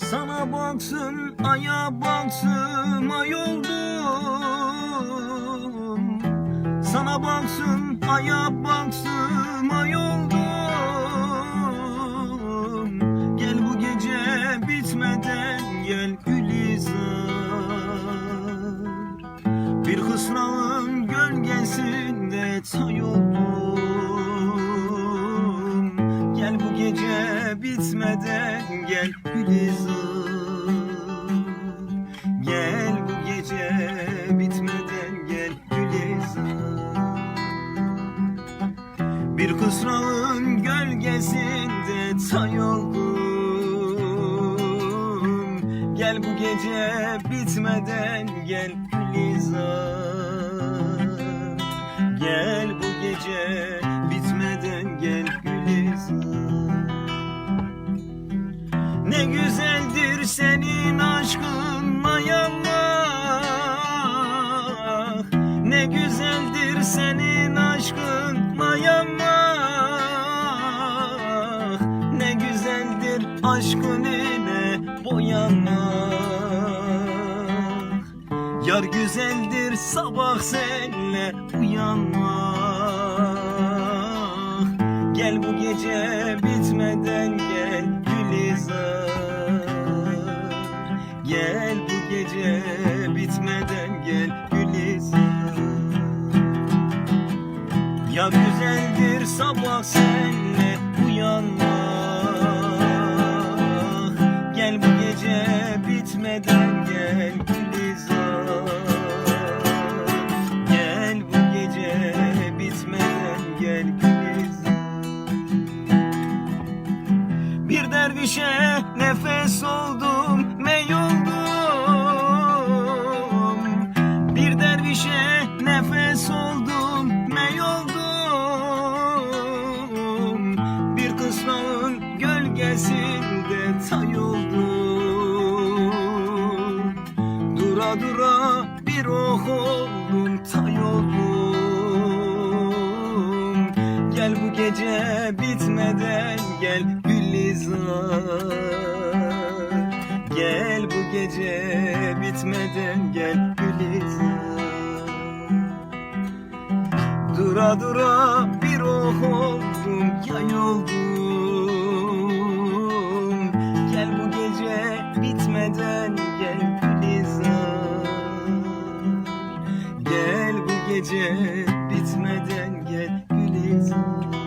Sana baksın, aya baksın, ay oldum. Sana baksın, aya baksın, ay oldum. Gel bu gece bitmeden gel Gülizar. Bir hısranın gölgesinde tay oldum. Gel bu gece bitmeden gel Gülizar. Gel bu gece bitmeden gel Gülizar. Bir kısrağın gölgesinde tay Gel bu gece bitmeden gel Gülizar Gel Ne güzeldir senin aşkın mayanmak. Ne güzeldir senin aşkın mayanmak. Ne güzeldir aşkın ile boyanmak. Yar güzeldir sabah senle uyanmak. Gel bu gece bitmeden Ya güzeldir sabah senle uyanmak Gel bu gece bitmeden gel Gülizar. Gel bu gece bitmeden gel Gülizar. Bir dervişe nefes oldum, gölgesinde tay oldum Dura dura bir oh oldum, tay Gel bu gece bitmeden gel Gülizar. Gel bu gece bitmeden gel Gülizar. Dura dura bir oh oldum, yay gel Gülizar Gel bu gece bitmeden gel Gülizar